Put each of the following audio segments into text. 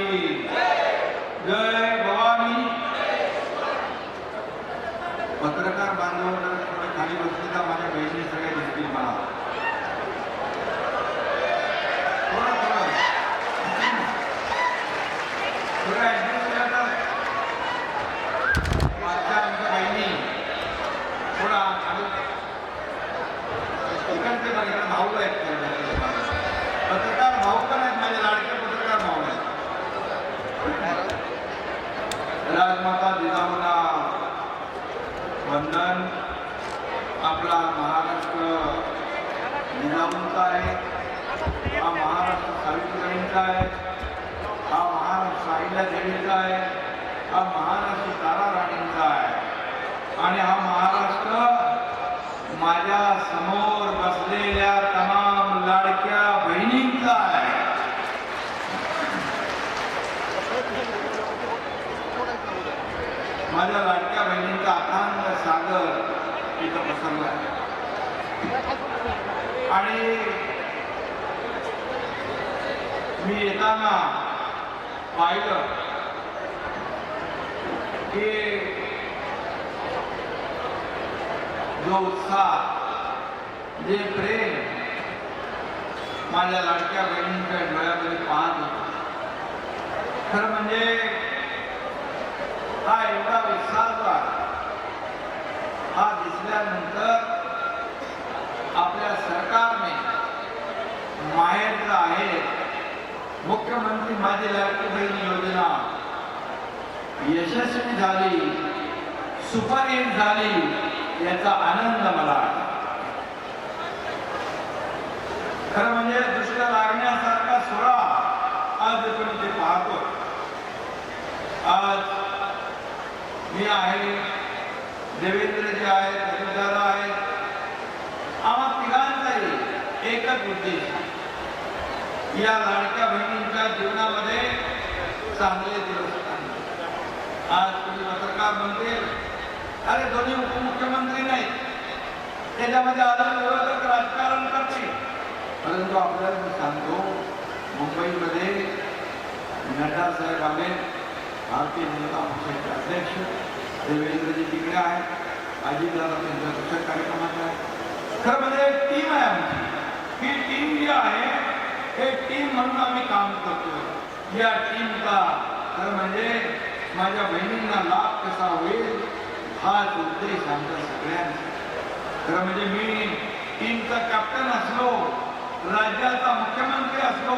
की जय भवानी पत्रकार बांधव जर थोडे खाली बसले तर माझ्या बहिणी सगळ्या दिसतील मला थोडं थोडं थोडं ऍडजस्ट केलं तर माझ्या आमच्या बहिणी थोडा खाली इकडचे बघा भाऊ आहेत पत्रकार भाऊ पण आहेत माझे लाडके पत्रकार भाऊ आहेत राजमाता जिजाऊला वंदन आपला महाराष्ट्र जिजाऊंचा आहे हा महाराष्ट्र सावित्रीबाईंचा आहे हा महाराष्ट्र साईला देवीचा आहे हा महाराष्ट्र तारा राणींचा आहे आणि हा महाराष्ट्र माझ्यासमोर असलेल्या तमाम लाडक्या बहिणींचा आहे. माझ्या लाडक्या बहिणींचा अथांग सागर तिथं प्रसंग आहे. आणि मी येताना पाहिलं की जो उत्साह हे प्रेम माझ्या लाडक्या बहिणींच्या डोळ्यामध्ये पाहत होत. खरं म्हणजे हा एवढा विश्वासवाद हा दिसल्यानंतर आपल्या सरकारने माहेरचं आहे. मुख्यमंत्री माझी लाडकी बहीण योजना यशस्वी झाली सुपरहिट झाली याचा आनंद मला आहे खरं म्हणजे दृष्ट लागण्यासारखा सोहळा आज आपण इथे पाहतो आज मी आहे देवेंद्रजी आहेत अजितदादा आहेत आम्हा तिघांचाही एकच उद्देश या लाडक्या बहिणींच्या जीवनामध्ये चांगले दिवस आज तुम्ही पत्रकार म्हणते अरे दोन्ही उपमुख्यमंत्री नाही त्याच्यामध्ये अलग विरोधक राजकारण करते. परंतु आपल्याला मी सांगतो मुंबईमध्ये नड्डा साहेब आले भारतीय जनता पक्षाचे अध्यक्ष देवेंद्रजी तिकडे आहेत अजितदादा त्यांच्या दुसऱ्या कार्यक्रमात आहे खरं म्हणजे टीम आहे आमची. ही टीम जी आहे हे टीम म्हणून आम्ही काम करतो या टीमचा खरं म्हणजे माझ्या बहिणींना लाभ कसा होईल हाच उद्देश आमचा सगळ्यांचा. खरं म्हणजे मी टीमचा कॅप्टन असलो राज्याचा मुख्यमंत्री असलो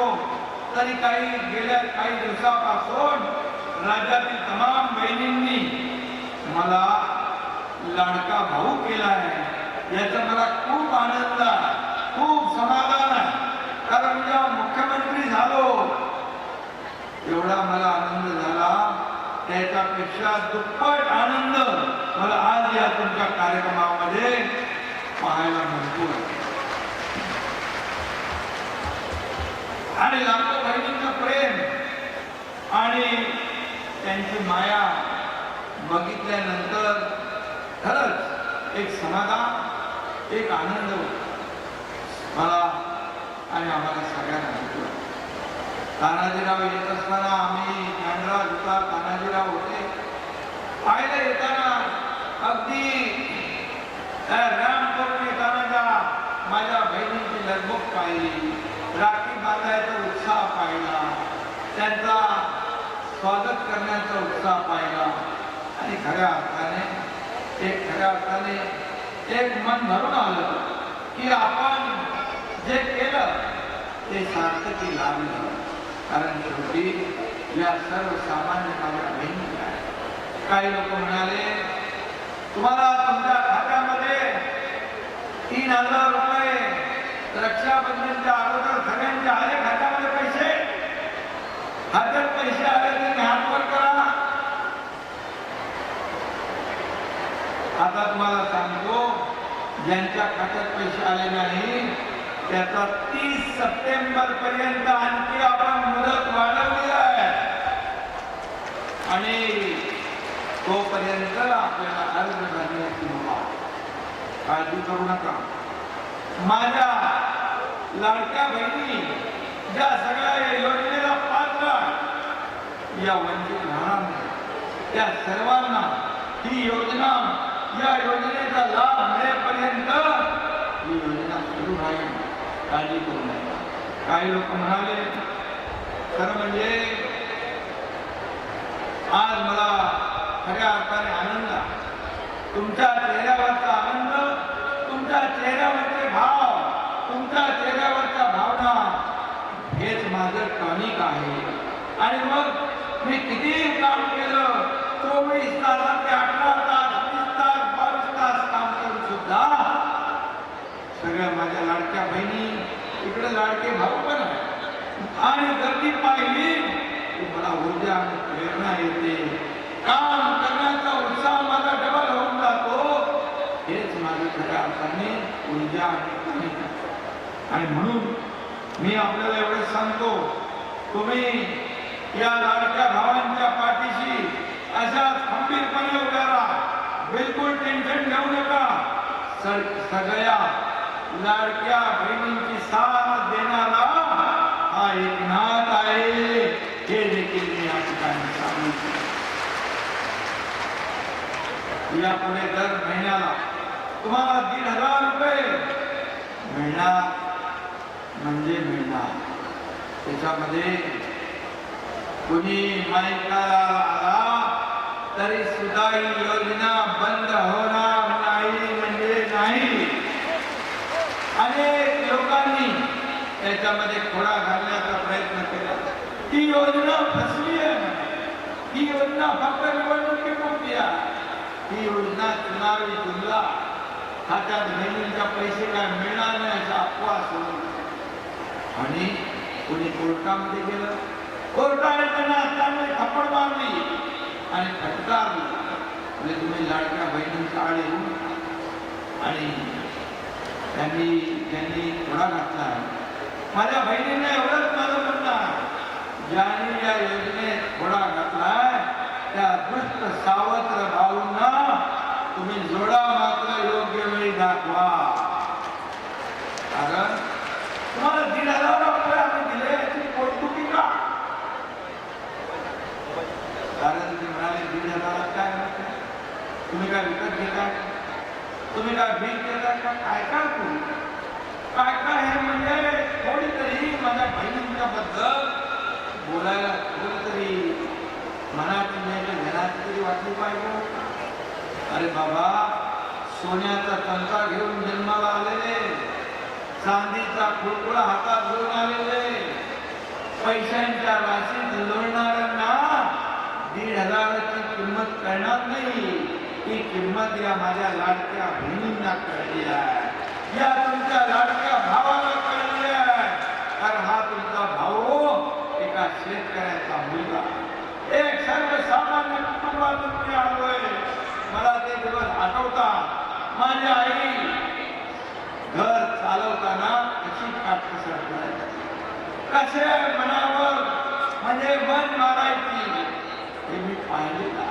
तरी काही गेल्या काही दिवसापासून राज्यातील तमाम बहिणींनी मला लाडका भाऊ केला आहे. याचा मला खूप आनंद आहे खूप समाधान आहे. कारण जेव्हा मुख्यमंत्री झालो एवढा मला आनंद झाला. त्याच्यापेक्षा दुप्पट आनंद मला आज या तुमच्या कार्यक्रमामध्ये पाहायला मिळतो आणि लाखो बहिणींचं प्रेम. आणि त्यांची माया बघितल्यानंतर खरंच एक समाधान एक आनंद मला आणि आम्हाला सगळ्यांना भेटला तानाजीराव येत असताना आम्ही ज्ञानराज होता तानाजीराव होते पाहिलं येताना अगदी रॅम करून येताना माझ्या बहिणींची लगबग पाहिली. रात्री बांधायचा उत्साह पाहिला. त्यांचा स्वागत करण्याचा उत्साह पाहिला. आणि खऱ्या अर्थाने ते खऱ्या अर्थाने एक मन भरून आलं की आपण जे केलं ते सार्थकी लागलं कारण शेवटी या सर्वसामान्य माझ्या बहिणी काही लोक म्हणाले तुम्हाला तुमच्या खात्यामध्ये तीन हजार रुपये रक्षाबंधनच्या अगोदर सगळ्यांच्या आले खात्यामध्ये पैसे. खात्यात पैसे आले त्यांनी हातवर करा आता तुम्हाला सांगतो ज्यांच्या खात्यात पैसे आले नाही त्याचा तीस सप्टेंबर पर्यंत आणखी आपण मुदत वाढवली आहे. आणि तोपर्यंत आपल्याला अर्ज भरण्याची काळजी करू नका. माझ्या लाडक्या बहिणी ज्या सगळ्या योजनेला पात्र या म्हणजे वंचित राहणार त्या सर्वांना ही योजना या योजनेचा लाभ मिळेपर्यंत ही योजना सुरू राहील. काळजी करू नका. काही लोक म्हणाले खरं म्हणजे आज मला खऱ्या अर्थाने आनंद तुमच्या चेहऱ्यावरचा आनंद तुमच्या चेहऱ्यावरचे भाव तुमच्या चेहऱ्यावरच्या भावना हेच माझं टॉनिक आहे. आणि मग मी किती काम केलं चोवीस तासाचे अठरा तास वीस तास बावीस तास काम करून सुद्धा सगळ्या माझ्या लाडक्या बहिणी इकडे लाडके भाऊ पण आहे आणि गर्दी पाहिली की मला ऊर्जा आणि प्रेरणा येते. काम करण्याचा उत्साह माझा डबल होऊन जातो. हेच माझ्या खऱ्या अर्थाने ऊर्जा आणि आणि म्हणून मी आपल्याला एवढंच सांगतो तुम्ही या लाडक्या भावांच्या पाठीशी अशा खंबीरपणे उभ्या राहा. बिलकुल टेन्शन घेऊ नका. सगळ्या लाडक्या बहिणींची साथ देणारा हा एक नाथ आहे. हे देखील मी या ठिकाणी सांगितलं यापुढे दर महिन्याला तुम्हाला दीड हजार रुपये मिळणार. म्हणजे मिळणार. त्याच्यामध्ये कुणी माहितीला आला तरी सुद्धा ही योजना बंद होणार नाही म्हणजे नाही. अनेक लोकांनी त्याच्यामध्ये खोडा घालण्याचा प्रयत्न केला. ती योजना फसली आहे. ही योजना फक्त निवडणुकीपुरती आहे. ही योजना चुनावी जुमला खात्यात बहिणींचा पैसे काय मिळणार नाही असा अफवा सुरू आणि कोणी कोर्टामध्ये गेलं कोर्टाने त्यांना चांगली थप्पड मारली आणि फटकारली. म्हणजे तुम्ही लाडक्या बहिणींचा आळे येऊन आणि त्यांनी त्यांनी थोडा घातला. माझ्या बहिणींना एवढंच माझं म्हणणं ज्यांनी या योजनेत थोडा घातलाय त्या दुष्ट सावत्र भाऊंना तुम्ही जोडा मात्र योग्य वेळी दाखवा. कारण तुम्हाला दीड हजार रुपये आम्ही दिले याची पोटदुखी का कारण ते म्हणाले दीड हजारात काय होत नाही. तुम्ही काय विकत घेता तुम्ही काय भीक देता का काय काय करू काय काय हे म्हणजे थोडी माझ्या बहिणींच्याबद्दल बोलायला कोणीतरी तरी नाही म्हणजे घरात तरी वाटली पाहिजे अरे बाबा सोन्याचा तंका घेऊन जन्माला आलेले. चांदीचा खुळकुळा हातात घेऊन आलेले. पैशांची ही ती किंमत या माझ्या लाडक्या बहिणींना कळली आहे. या तुमच्या लाडक्या भावाला कळली आहे. कारण हा तुमचा भाऊ एका शेतकऱ्याचा मुलगा. एक सर्वसामान्य कुटुंबातून मी आलोय. मला ते दिवस आठवतात माझी आई घर चालवताना कशी काटकसर करायची कसे मनावर म्हणजे मन मारायची हे मी पाहिलेलं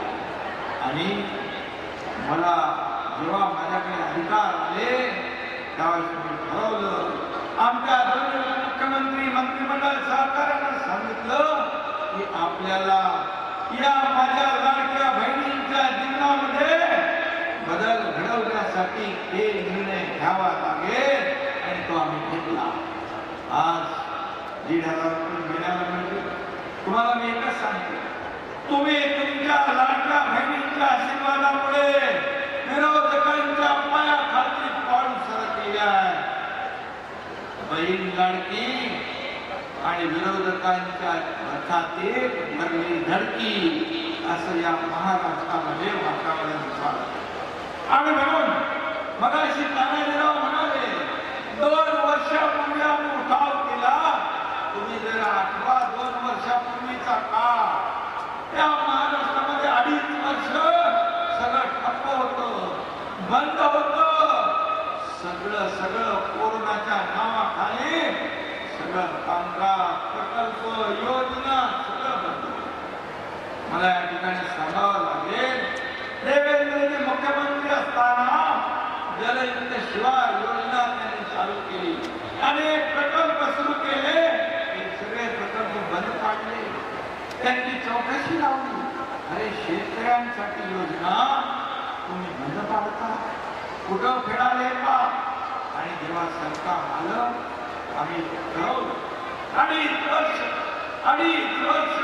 आणि मला जेव्हा माझ्याकडे अधिकार आले त्यावेळेस मी ठरवलं आमच्या मुख्यमंत्री मंत्रिमंडळ सहकार्यानं सांगितलं की आपल्याला या माझ्या लाडक्या बहिणींच्या जीवनामध्ये बदल घडवण्यासाठी हे निर्णय घ्यावा लागेल आणि तो आम्ही घेतला. आज दीड हजार रुपये मिळायला मिळते तुम्हाला मी एकच सांगतो. तुम्ही तुमच्या लाडक्या बहिणींच्या आशीर्वादामुळे विरोधकांच्या पायाखाली पाऊल सरकलेली आहे. बहीण लाडकी आणि विरोधकांच्या रथातील भरली धडकी असं या महाराष्ट्रामध्ये वातावरण झालं आणि म्हणून मगाशी तानाजीराव म्हणाले दोन वर्षापूर्वी आम्ही उठाव केला. तुम्ही जरा आठवा दोन वर्षापूर्वीचा का त्या महाराष्ट्रामध्ये अडीच वर्ष सगळं ठप्प होतं बंद होत सगळं सगळं कोरोनाच्या नावाखाली सगळं कामकाज प्रकल्प योजना सगळं बंद. मला या ठिकाणी सांगावं लागेल देवेंद्रजी मुख्यमंत्री असताना जलयुक्त शिवार योजना त्यांनी चालू केली. अनेक प्रकल्प सुरू केले हे सगळे प्रकल्प बंद पाडले. त्यांची चौकशी लावली. अरे शेतकऱ्यांसाठी योजना तुम्ही बंद पाडता कुठं फेडाले का? आणि जेव्हा सरकार आलं आम्ही ठरवलं अडीच वर्ष अडीच वर्ष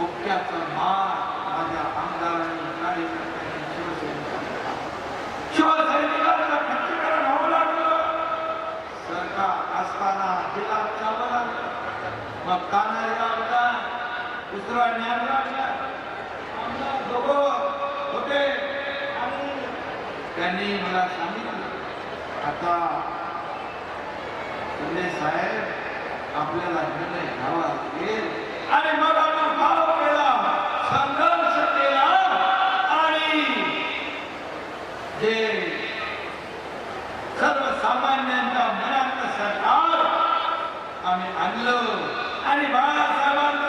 मुख्याचा मान माझ्या आमदारांनी कार्यकर्त्यांनी शिवसैनिकांनी शिवसैनिकांचं खच्चीकरण होऊ लागलं. सरकार असताना जिल्हा चालू लागलं मग कानारी लागला दुसरा न्याय लागला आमदार दोघं होते आणि त्यांनी मला सांगितलं. आता संजय साहेब आपल्याला निर्णय घ्यावा लागेल आणि मग आपण भाव केला संघर्ष केला. आणि जे सर्वसामान्यांच्या मनात सरकार आम्ही आणलं. आणि बाळा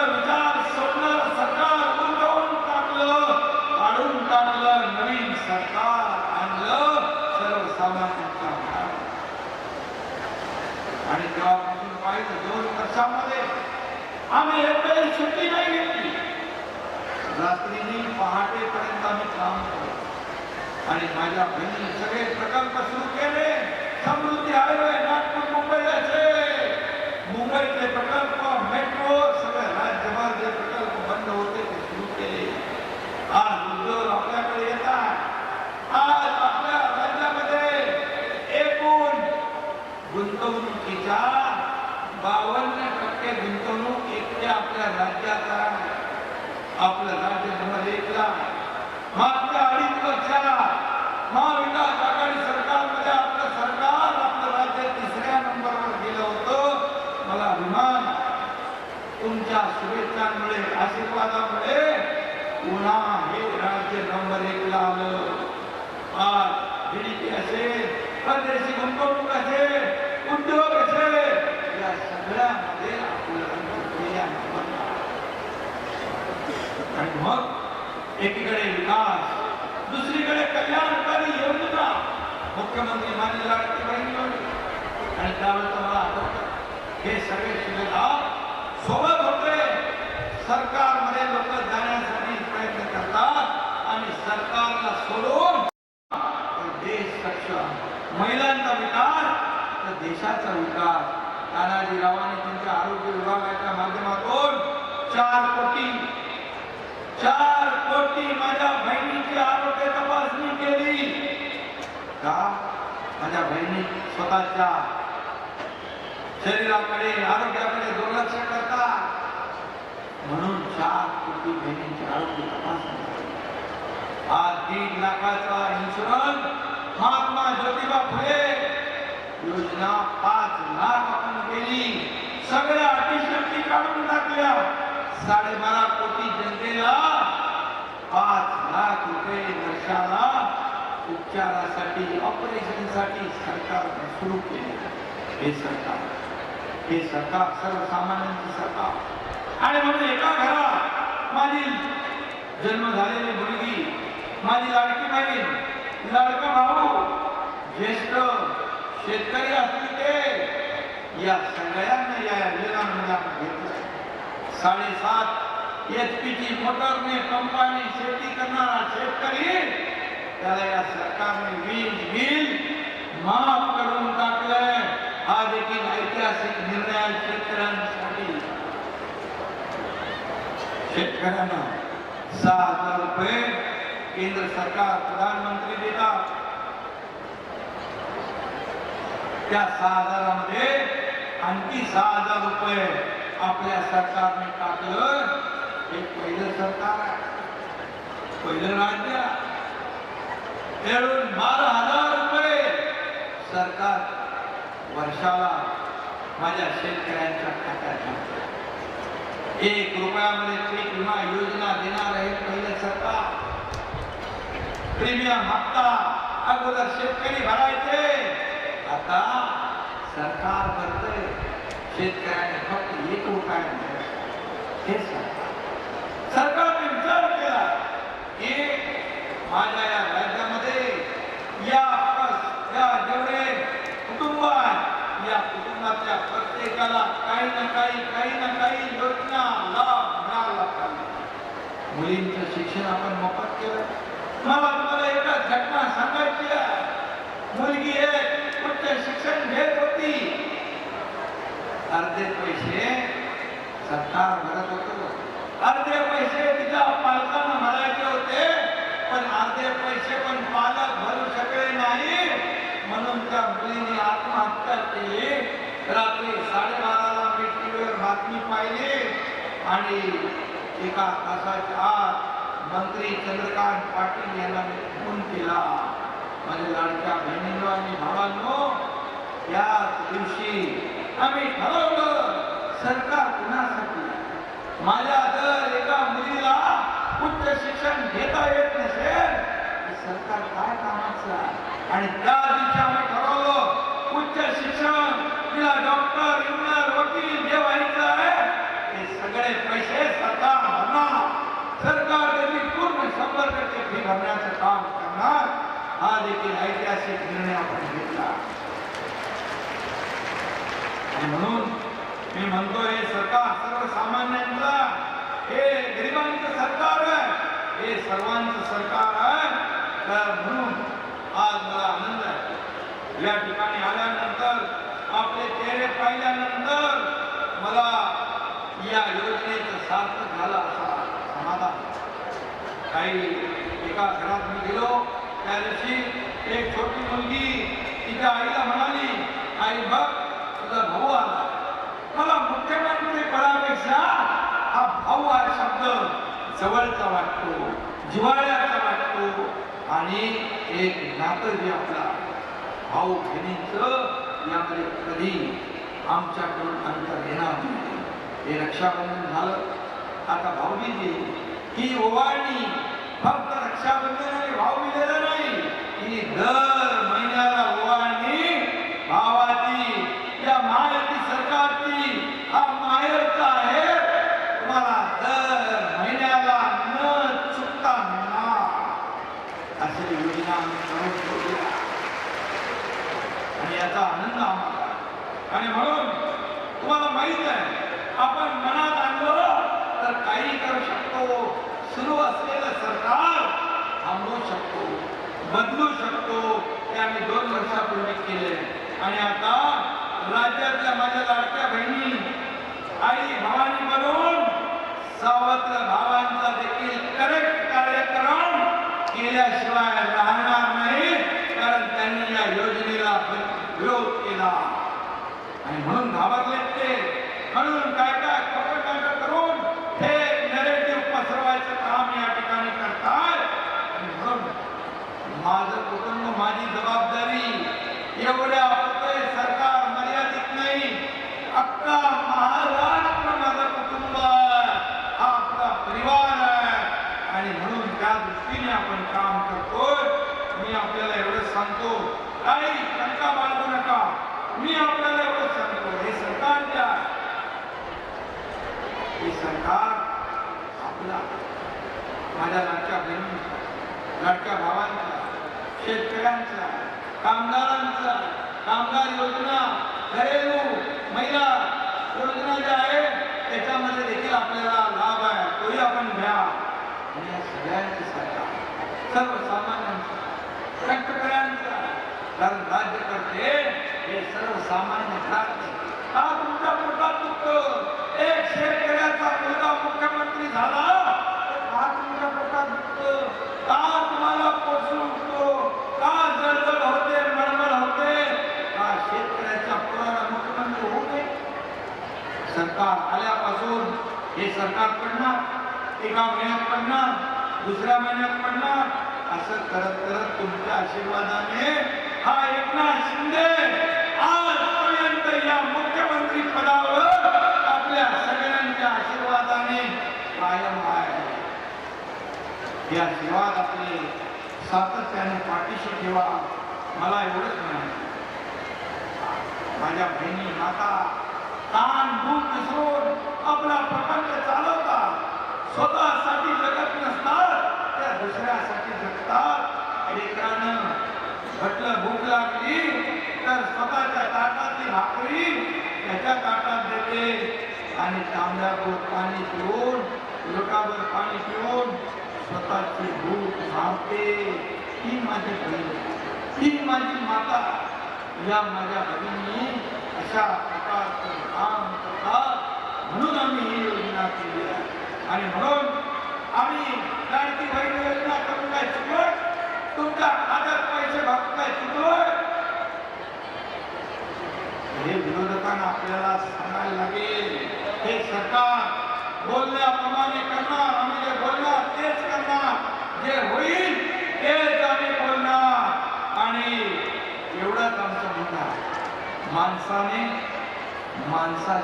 विचार स्वप्न सरकार गुंतवून टाकलं काढून टाकलं नवीन सरकार आणलं सर्वसामान्यांच्या आणि तेव्हापासून पाहिजे दोन वर्षामध्ये आम्ही एक वेळी सुट्टी नाही घेतली. रात्रीनी पहाटेपर्यंत आम्ही काम करतो आणि माझ्या बहिणी सगळे प्रकल्प सुरू केले. समृद्धी हायवे नागपूर मुंबईचे मुंबईतले प्रकल्प मेट्रो सगळे राज्यभर जे प्रकल्प बंद होते ते सुरू केले आज उद्योग आपल्याकडे येतात आज आपल्या राज्यामध्ये एकूण गुंतवणुकीच्या बावन्न टक्के गुंतवणूक एकट्या आपल्या राज्यात आहे आपलं राज्य नंबर एकला मात्र अडीच वर्षाला महाविकास आघाडी सरकारमध्ये आपलं सरकार आपलं राज्य तिसऱ्या नंबरवर गेलं होतं. मला अभिमान तुमच्या शुभेच्छांमुळे आशीर्वादामुळे पुन्हा हे राज्य नंबर एकला आलं. आज जीडीपी असेल परदेशी गुंतवणूक असेल उद्योग असेल या सगळ्यामध्ये आपलं राज्य पहिल्या नंबरला आणि मग एकीकडे विकास दुसरीकडे कल्याणकारी योजना मुख्यमंत्री मान्य लाडकी आणि त्यावेळेस मला आठवतं हे सगळे सुविधा सोबत होते. सरकारमध्ये लोक जाण्यासाठी प्रयत्न करतात आणि सरकारला सोडून देश सक्षम महिलांचा विकास तर देशाचा विकास. तानाजीरावांनी त्यांच्या आरोग्य विभागाच्या माध्यमातून चार चार कोटी माझ्या बहिणीची आरोग्य तपासणी केली. का? माझ्या बहिणी स्वतःच्या शरीराकडे आरोग्याकडे दुर्लक्ष करता म्हणून चार कोटी बहिणींची आरोग्य तपासणी आज दीड लाखाचा इन्शुरन्स महात्मा ज्योतिबा फुले योजना पाच लाख आपण केली सगळ्या अटीशक्ती काढून टाकल्या. साडेबारा कोटी जनतेला पाच लाख रुपये वर्षाला उपचारासाठी ऑपरेशनसाठी सरकार सुरू केले हे सरकार हे सरकार सर्वसामान्यांचे सरकार. आणि म्हणून एका घरात माझी जन्म झालेली मुलगी माझी लाडकी बहीण लाडका भाऊ ज्येष्ठ शेतकरी असतील ते या सगळ्यांना या योजनांमध्ये घेतलं साडेसात एच पीची मोटरने पंपाने शेती करणारा शेतकरी त्याला या सरकारने वीज बिल माफ करून टाकलंय. हा देखील ऐतिहासिक निर्णय आहे शेतकऱ्यांसाठी. शेतकऱ्यांना सहा हजार रुपये केंद्र सरकार प्रधानमंत्री देतात. त्या सहा हजारामध्ये आणखी सहा हजार रुपये आपल्या सरकारने टाकलं हे पहिलं सरकार आहे. पहिलं राज्य मिळून बारा हजार रुपये सरकार वर्षाला माझ्या शेतकऱ्यांच्या खात्यात एक रुपयामध्ये पीक विमा योजना देणार आहे पहिलं सरकार. प्रीमियम हप्ता अगोदर शेतकरी भरायचे. आता सरकार भरते शेतकऱ्याने फक्त एक काय द्यायचा. हे सरकारने विचार केला की माझ्या या राज्यामध्ये या या जेवढे कुटुंब आहे या कुटुंबातल्या प्रत्येकाला काही ना काही काही ना काही योजना मुलींचं शिक्षण आपण मोफत केलं मला तुम्हाला एकच घटना सांग आहे मुलगी एक उच्च शिक्षण घेत होती अर्धे पैसे सरकार भरत होत अर्धे पैसे तिच्या पालकांना भरायचे होते पण अर्धे पैसे पण पालक भरू शकले नाही. म्हणून त्या मुलीने आत्महत्या केली. रात्री साडेबाराला मी टीव्हीवर बातमी पाहिली आणि एका तासाच्या आत मंत्री चंद्रकांत पाटील यांना मी फोन केला. माझ्या लाडक्या बहिणींनो आणि भावांनो याच दिवशी आम्ही ठरवलं सरकार कुणासाठी? माझ्या जर एका मुलीला उच्च शिक्षण घेता येत नसेल सरकार काय कामाचं आहे? आणि त्या दिवशी आम्ही ठरवलं उच्च शिक्षण तिला डॉक्टर इंजिनियर वकील जे व्हायचं आहे ते सगळे पैसे सरकार भरणार. सरकार त्याची पूर्ण शंभर टक्के फी भरण्याचं काम करणार हा देखील ऐतिहासिक निर्णय आपण घेतला. म्हणून मी म्हणतो हे सरकार सर्वसामान्यांचा हे गरिबांचं सरकार आहे हे सर्वांचं सरकार आहे. तर म्हणून आज मला आनंद आहे. या ठिकाणी आल्यानंतर आपले चेहरे पाहिल्यानंतर मला या योजनेचं सार्थक झालं असा समाधान. काही एका घरात मी गेलो त्या दिवशी एक छोटी मुलगी तिच्या आईला म्हणाली आई बघ तुझा भाऊ आला मला मुख्यमंत्री पदापेक्षा हा भाऊ हा शब्द जवळचा वाटतो जिव्हाळ्याचा वाटतो आणि एक नातं जे आपला भाऊ बहिणींचं यामध्ये कधी आमच्याकडून अंतर घेणार नाही. हे रक्षाबंधन झालं. आता भाऊबीज ही ओवाळणी फक्त रक्षाबंधन आणि दिलेला नाही ही दर महिन्याला ओवाळणी भावाची या महायुती सरकारची हा माहेरचा आहे तुम्हाला दर महिन्याला न चुकता मिळणार अशी योजना आम्ही करून ठेवली आहे. आणि याचा आनंद आम्हाला आहे. आणि म्हणून तुम्हाला माहीत आहे आपण मनात आणलं तर काही करू शकतो सुरू असलेलं सरकार थांबवू शकतो बदलू शकतो हे आम्ही दोन वर्षापूर्वी केले आणि आता राज्यातल्या माझ्या लाडक्या बहिणी आई भावानी बनवून सावत्र भावांचा देखील करेक्ट कार्यक्रम केल्याशिवाय राहणार नाही कारण त्यांनी या योजनेला विरोध केला. आणि म्हणून घाबरले ते. म्हणून काय काय खोटं काय करून हे नरेटिव्ह पसरवायचं काम या ठिकाणी करतात आणि म्हणून माझं कुटुंब माझी जबाबदारी एवढ्या पुरते सरकार मर्यादित नाही. अख्खा महाराष्ट्र माझं कुटुंब आहे हा आपला परिवार आहे. आणि म्हणून त्या दृष्टीने आपण काम करतोय. मी आपल्याला एवढं सांगतो काही शंका बाळगू नका. मी आपल्याला एवढं सांगतो हे सरकार द्या हे सरकार आपला माझ्या लाडक्या बहिणी लाडक्या भावांचा शेतकऱ्यांचा कामगारांचा कामगार योजना घरेलू महिला योजना ज्या आहे त्याच्यामध्ये देखील आपल्याला लाभ आहे. तोही आपण घ्या. आणि या सगळ्यांची सरकार सर्वसामान्यांचा शेतकऱ्यांचा कारण राज्यकर्ते हे सर्वसामान्य घरात तुमच्या पोटात दुखतं एक शेतकऱ्याचा मुलगा मुख्यमंत्री झाला तर हा तुमच्या पोटात दुखतं का तुम्हाला पोषण उठतो का जळजळ होते मळमळ होते का शेतकऱ्याच्या पोराला मुख्यमंत्री होऊ नये सरकार आल्यापासून हे सरकार पडणार एका महिन्यात पडणार दुसऱ्या महिन्यात पडणार. असं करत करत तुमच्या आशीर्वादाने हा एकनाथ शिंदे आजपर्यंत या मुख्यमंत्री पदावर आपल्या सगळ्यांच्या आशीर्वादाने कायम आहे. हे आशीर्वाद आपले सातत्याने पाठीशी ठेवा. मला एवढंच म्हणायचं माझ्या बहिणी माता ताण भूक विसरून आपला प्रपंच चालवतात स्वतःसाठी जगत नसतात त्या दुसऱ्यासाठी जगतात. लेकरानं म्हटलं भूक लागली तर स्वतःच्या ताटातली भाकरी त्याच्या ताटात देते. आणि तांब्यावर पाणी पिऊन लोटावर पाणी पिऊन स्वतःची भूक मारते ती माझी बहीण ती माझी माता. या माझ्या भगिनी अशा प्रकारचं काम करतात. म्हणून आम्ही ही योजना केली आहे. आणि म्हणून आम्ही लाडकी बहीण योजना करून काय चुकलोय तुमच्या आदर पैसे भागून काय चुकलोय हे विरोधकांना आपल्याला सांगायला लागेल. हे सरकार बोलण्याप्रमाणे करणार आम्ही जे बोलणार तेच करणार. जे होईल तेच आम्ही बोलणार. आणि एवढंच आमचं म्हणणं माणसाने माणसा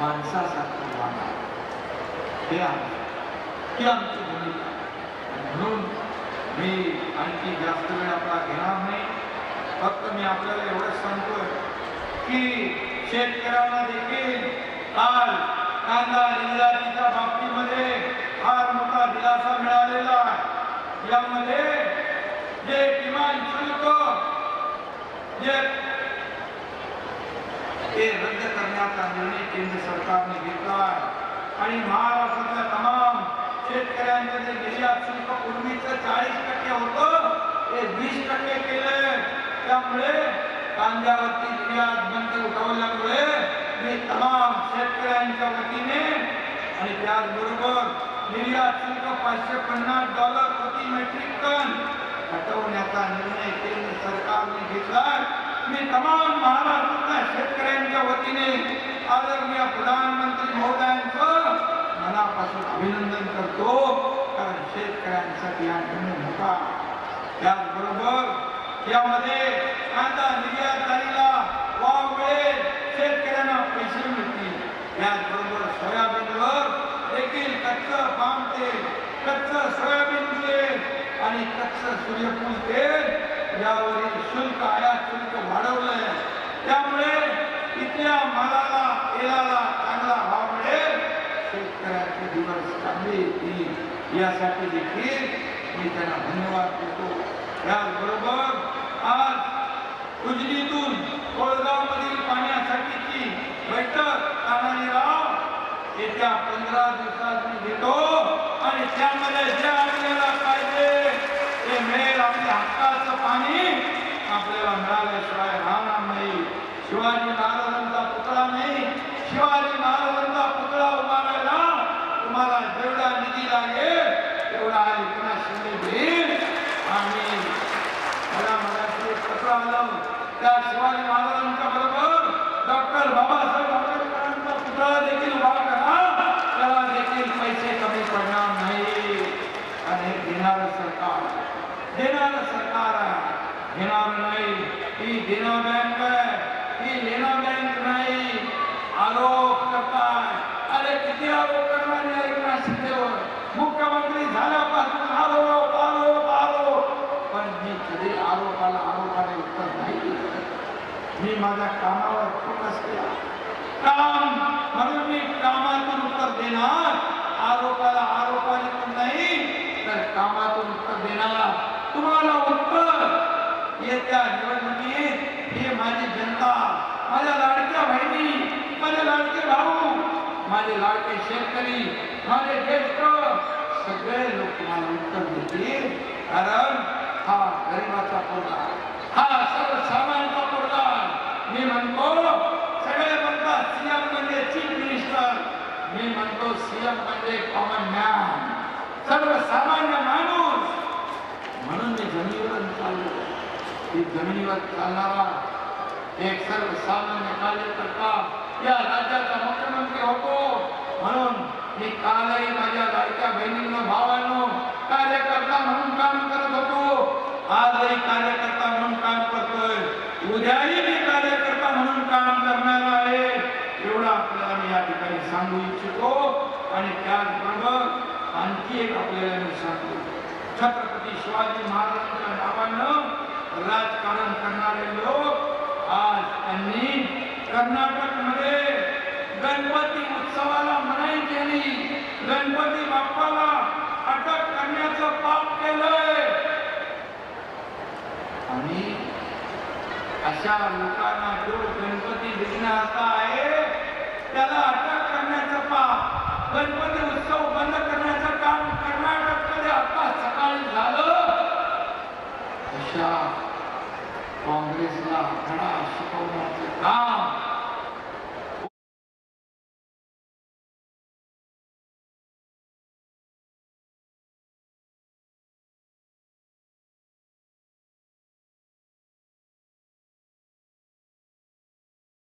माणसासारखं वागणार हे आमचं ही आमची भूमिका म्हणून मी आणखी जास्त वेळ आपला घेणार नाही. फक्त मी आपल्याला एवढंच सांगतोय की शेतकऱ्यांना देखील काल कांदा निर्यातीच्या बाबतीमध्ये फार मोठा दिलासा मिळालेला आहे. यामध्ये जे किमान शुल्क जे ते रद्द करण्याचा निर्णय केंद्र सरकारने घेतला आहे. आणि महाराष्ट्रातल्या तमाम शेतकऱ्यांचं जे निर्यात शुल्क पूर्वीचं चाळीस टक्के होतं ते वीस टक्के केले त्यामुळे कांद्यावरती निर्यात बंदी उठवल्यामुळे मी तमाम शेतकऱ्यांच्या वतीने आणि त्याचबरोबर निर्यात शुल्क पाचशे पन्नास डॉलर प्रति मेट्रिक टन हटवण्याचा निर्णय केंद्र सरकारने घेतला मी तमाम महाराष्ट्रातल्या शेतकऱ्यांच्या वतीने आदरणीय प्रधानमंत्री महोदयांचं मनापासून अभिनंदन करतो कारण शेतकऱ्यांसाठी हा निर्णय होता त्याचबरोबर यामध्ये कांदा झालेला वाव मिळेल शेतकऱ्यांना पैसे मिळतील. त्याचबरोबर सोयाबीनवर देखील कच्चं पाम तेल कच्चं सोयाबीन तेल आणि कच्चं सूर्यफूल तेल यावरील शुल्क आयात शुल्क वाढवलंय. त्यामुळे इथल्या मालाला तेलाला शेतकऱ्याचे दिवस चांगले येतील. यासाठी देखील मी त्यांना धन्यवाद देतो. त्याचबरोबर आज उजनीतून कोळगावमधील पाण्यासाठीची बैठक तानाजीराव येत्या पंधरा दिवसात मी घेतो आणि त्यामध्ये जे आपल्याला पाहिजे ते मिळेल आपल्या हक्काचं पाणी. आपल्याला मिळाल्याशिवाय राहणार नाही. शिवाजी महाराज हे सरकार देणारं सरकार आहे घेणार नाही ही देना बँक ही लेना बँक नाही। आरोप करताय अरे किती आरोप करणारे आहे एकनाथ शिंदेवर मुख्यमंत्री झाल्यापासून आरोप आरोप आरोप। नाही काम उत्तर देणार। आरोपाला आरोपाने पण नाही। तर कामातून उत्तर देणार तुम्हाला उत्तर येत्या निवडणुकीत हे माझी जनता माझ्या लाडक्या बहिणी माझे लाडके भाऊ माझे लाडके शेतकरी माझे ज्येष्ठ सगळे लोक तुम्हाला उत्तर देतील. कारण हा गरिबाचा पोरगा हा सर्वसामान्यांचा पोरगा मी म्हणतो सगळे म्हणतात सीएम म्हणजे चीफ मिनिस्टर. मी म्हणतो सीएम म्हणजे कॉमन मॅन सर्वसामान्य माणूस. म्हणून मी जमिनीवर चाललो. ती जमिनीवर चालणारा एक सर्वसामान्य कार्यकर्ता या राज्याचा मुख्यमंत्री होतो. म्हणून मी कालही माझ्या लाडक्या बहिणींना भावांनो कार्यकर्ता म्हणून काम करत होतो. आजही कार्यकर्ता म्हणून काम करतोय. उद्याही मी कार्यकर्ता म्हणून काम करणार आहे. एवढं आपल्याला मी या ठिकाणी सांगू इच्छितो. आणि त्याचबरोबर आणखी एक आपल्याला मी सांगतो. छत्रपती शिवाजी महाराजांच्या नावानं राजकारण करणारे लोक आज त्यांनी कर्नाटकमध्ये गणपती उत्सवाला मनाई केली गणपती बाप्पाला अटक करण्याचं पाप केलंय. आणि अशा लोकांना जो गणपती विघ्नहर्ता आहे त्याला अटक करण्याचं पाप गणपती उत्सव अशा काँग्रेसला धडा शिकवण्याचे काम